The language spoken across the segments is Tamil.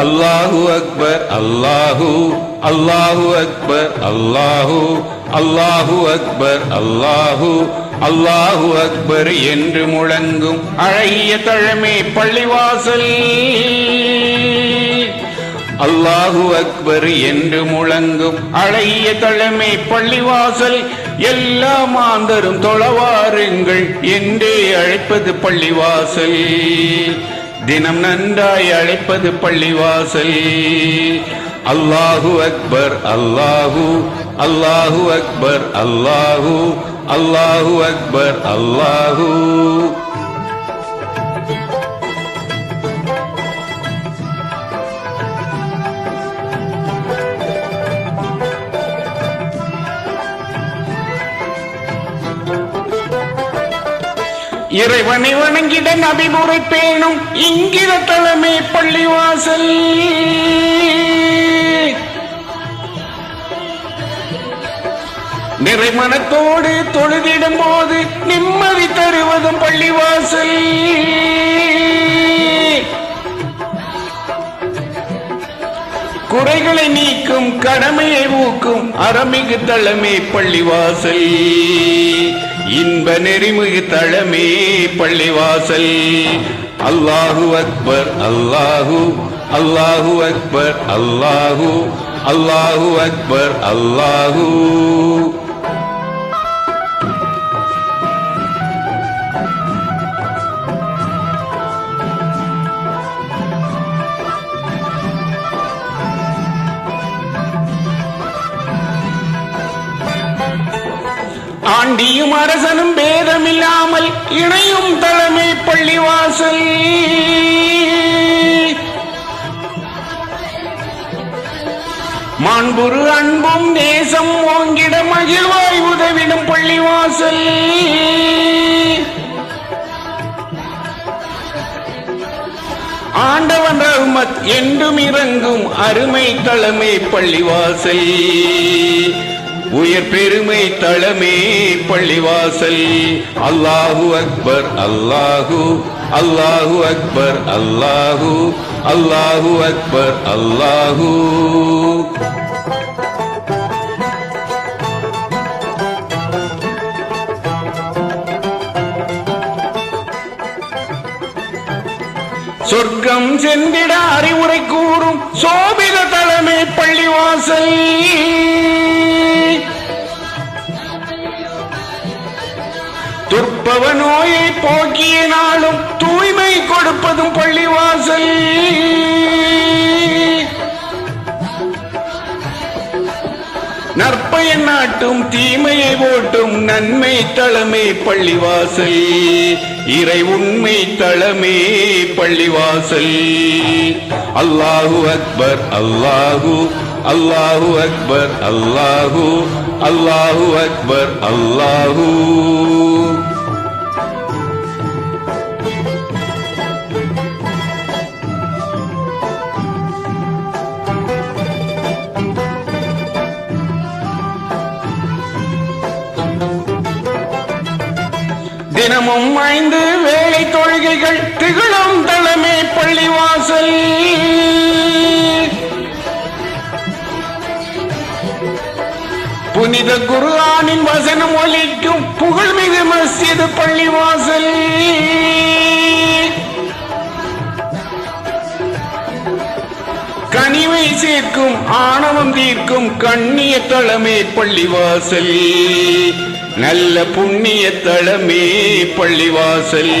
அல்லாஹு அக்பர் அல்லாஹு அல்லாஹு அக்பர் அல்லாஹு அல்லாஹு அக்பர் அல்லாஹு அல்லாஹு அக்பர் என்று முழங்கும் அழகிய தழமே பள்ளிவாசல். அல்லாஹு அக்பர் என்று முழங்கும் அழகிய தழமை பள்ளிவாசல். எல்லா மாந்தரும் தொழவாருங்கள் என்றே அழைப்பது பள்ளிவாசல். தினம் நன்றாய் அழைப்பது பள்ளிவாசல். அல்லாஹு அக்பர் அல்லாஹு அல்லாஹு அக்பர் அல்லாஹு அல்லாஹு அக்பர் அல்லாஹூ. இறைவனை வணங்கிட நபிமுறை பேணும் இங்கித தலைமை பள்ளிவாசல். நிறைமனத்தோடு தொழுதிடும் போது நிம்மதி தருவதும் பள்ளிவாசல். குறைகளை நீக்கும் கடமையை ஊக்கும் அறமிகு தலைமை பள்ளிவாசல். இன்ப நெறிமிகு தளமே பள்ளிவாசல். அல்லாஹு அக்பர் அல்லாஹு அல்லாஹு அக்பர் அல்லாஹு அல்லாஹு அக்பர் அல்லாஹூ. ஆண்டியும் அரசனும் பேதமில்லாமல் இணையும் தலைமை பள்ளிவாசல். மாண்புரு அன்பும் நேசம் ஓங்கிட மகிழ்வாய் உதவிடும் பள்ளிவாசல். ஆண்டவன் ரஹ்மத் என்றும் இறங்கும் அருமை தலைமை பள்ளிவாசல். உயர் பெருமை தளமே பள்ளிவாசல். அல்லாஹு அக்பர் அல்லாஹு அல்லாஹு அக்பர் அல்லாஹு அல்லாஹு அக்பர் அல்லாஹு. சொர்க்கம் சென்றிட அறிவுரை கூறும் சோபித தலைமை பள்ளிவாசல். துற்பவ நோயை போக்கிய நாளும் தூய்மை கொடுப்பதும் பள்ளிவாசல். நற்பயன் நாட்டும் தீமையை ஓட்டும் நன்மை தளமே பள்ளிவாசல். இறை உண்மை தளமே பள்ளிவாசல். அல்லாஹு அக்பர் அல்லாஹு அல்லாஹு அக்பர் அல்லாஹு அல்லாஹு அக்பர் அல்லாஹூ. தினமும் ஐந்து வேலை தொழுகைகள் திகழும் தளமே பள்ளிவாசல். புனித குருஆனின் வசனம் ஒலிக்கும் புகழ்மிகு மஸ்ஜிது பள்ளிவாசல். கனிவை சேர்க்கும் ஆணவம் தீர்க்கும் கண்ணிய தளமே பள்ளிவாசல். நல்ல புண்ணிய தளமே பள்ளிவாசல்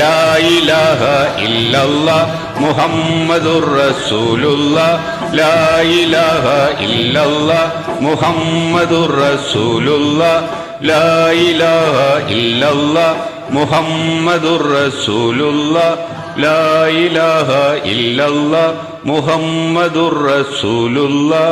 லா இலாஹ இல்லல்லாஹ் முஹம்மதுர் ரசூலுல்லாஹ் லா இலாஹ இல்லல்லாஹ் முஹம்மதுர் ரசூலுல்லாஹ் லா இலாஹ இல்லல்லாஹ் முஹம்மதுர் ரசூலுல்லாஹ் லா